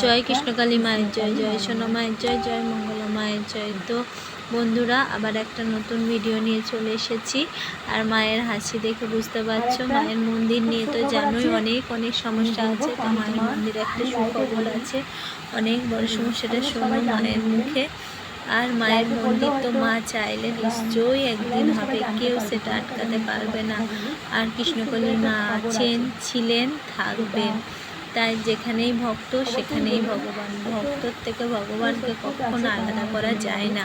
জয় কৃষ্ণকালী মায়ের জয় জয় সোনা মায়ের জয় জয় মঙ্গলা মায়ের জয়। তো বন্ধুরা, আবার একটা নতুন ভিডিও নিয়ে চলে এসেছি। আর মায়ের হাসি দেখে বুঝতে পারছ, মায়ের মন্দির নিয়ে তো জানোই অনেক অনেক সমস্যা আছে। তো মায়ের মন্দিরে একটা সুখবর আছে। অনেক বড় সমস্যাটা শোনো মায়ের মুখে। আর মায়ের মন্দির তো মা চাইলে নিশ্চয়ই একদিন হবে, কেউ সেটা আটকাতে পারবে না। আর কৃষ্ণকলির মা আছেন, ছিলেন, থাকবেন। তাই যেখানেই ভক্ত সেখানেই ভগবান। ভক্তর থেকে ভগবানকে কখনো আলাদা করা যায় না।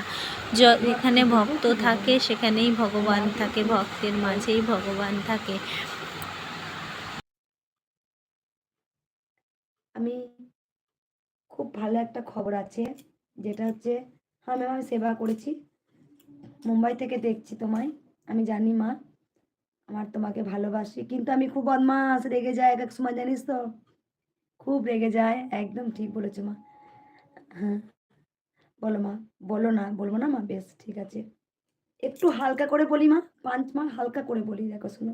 যেখানে ভক্ত থাকে সেখানেই ভগবান থাকে। ভক্তের মাঝেই ভগবান থাকে। আমি খুব ভালো একটা খবর আছে যেটা হচ্ছে হ্যাঁ ম্যাম আমি সেবা করেছি। মুম্বাই থেকে দেখছি তোমায়। আমি জানি মা আমার তোমাকে ভালোবাসি। কিন্তু আমি খুব বদমাস রেগে যায় এক এক সময় জানিস তো? খুব রেগে যায়, একদম ঠিক বলেছ মা। হ্যাঁ বলো মা, বলো না, বলব না মা? বেশ, ঠিক আছে। একটু হালকা করে বলি মা, পাঁচ মা হালকা করে বলি, দেখো শোনো।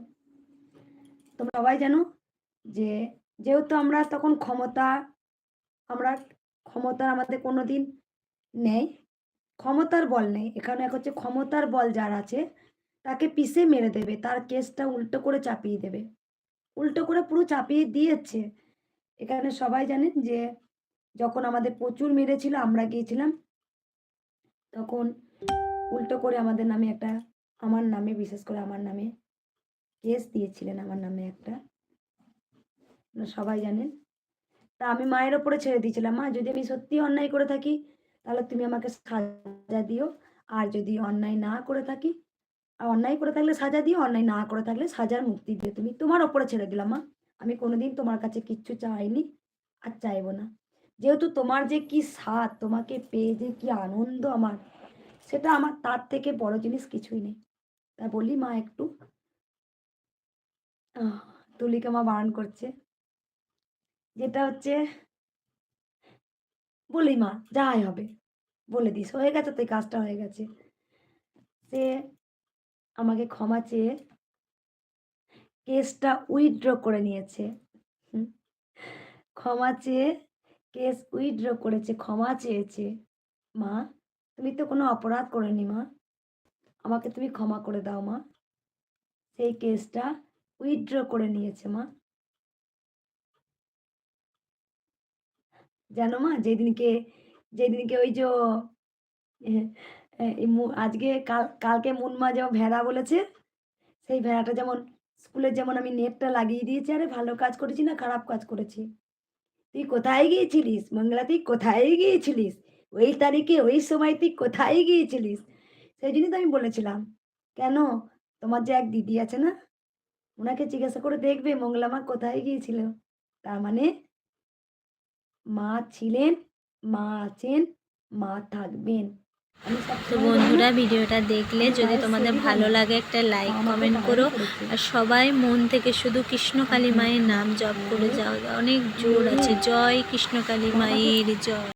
তোমরা সবাই জানো যে, যেহেতু আমরা তখন ক্ষমতা, আমরা ক্ষমতা আমাদের কোনো দিন নেই, ক্ষমতার বল নেই। এখানে এক হচ্ছে ক্ষমতার বল যার আছে, তাকে পিষে মেরে দেবে, তার কেসটা উল্টো করে চাপিয়ে দেবে। উল্টো করে পুরো চাপিয়ে দিয়েছে। এখানে সবাই জানেন যে, যখন আমাদের প্রচুর মেরেছিল, আমরা গিয়েছিলাম, তখন উল্টো করে আমাদের নামে একটা, আমার নামে, বিশেষ করে আমার নামে কেস দিয়েছিলেন, আমার নামে একটা। সবাই জানেন। তা আমি মায়ের ওপরে ছেড়ে দিয়েছিলাম, মা, যদি আমি সত্যি অন্যায় করে থাকি, তাহলে তুমি আমাকে সাজা দিও। আর যদি অন্যায় না করে থাকি আর অন্যায় করে থাকলে সাজা দিও, অন্যায় না করে থাকলে সাজার মুক্তি দিও। তুমি তোমার ওপরে ছেড়ে দিলাম, মা। আমি কোনোদিন তোমার কাছে কিচ্ছু চাইনি আর চাইব না। যেহেতু তোমার যে কি স্বাদ, তোমাকে পেয়ে যে কি আনন্দ আমার, সেটা আমার তার থেকে বড় জিনিস কিছুই নেই। তা বলি, মা, একটু। তুলিকে মা বারণ করছে। যেটা হচ্ছে, বলি মা, যাই হবে। বলে দিস, হয়ে গেছে তো কাজটা হয়ে গেছে। সে আমাকে ক্ষমা চেয়ে কেসটা উইথড্র করে নিয়েছে। ক্ষমা চেয়ে কেস উইথড্র করেছে, ক্ষমা চেয়েছে। মা, তুমি তো কোনো অপরাধ করেনি মা। আমাকে তুমি ক্ষমা করে দাও মা। সেই কেসটা উইথড্র করে নিয়েছে মা। জানো মা, যেদিনকে যেদিনকে ওই যে আজকে কাল, কালকে মুনমা যেমন ভেড়া বলেছে, সেই ভেড়াটা যেমন স্কুলে যেমন আমি নেটটা লাগিয়ে দিয়েছি, আরে ভালো কাজ করেছি না খারাপ কাজ করেছি। তুই কোথায় গিয়েছিলিস? মঙ্গলা, তুই কোথায় গিয়েছিলিস? ওই তারিখে, ওই সময় তুই কোথায় গিয়েছিলিস? সেই জন্যই তো আমি বলেছিলাম। কেন? তোমার যে এক দিদি আছে না, ওনাকে জিজ্ঞাসা করে দেখবে মঙ্গলা মা কোথায় গিয়েছিল। তার মানে মা ছিলেন, মা আছেন, মা থাকবেন। তো বন্ধুরা, ভিডিওটা দেখলে যদি তোমাদের ভালো লাগে, একটা লাইক কমেন্ট করো। আর সবাই মন থেকে শুধু কৃষ্ণকালী মায়ের নাম জপ করে যাও। অনেক জোর আছে। জয় কৃষ্ণকালী মায়ের জয়।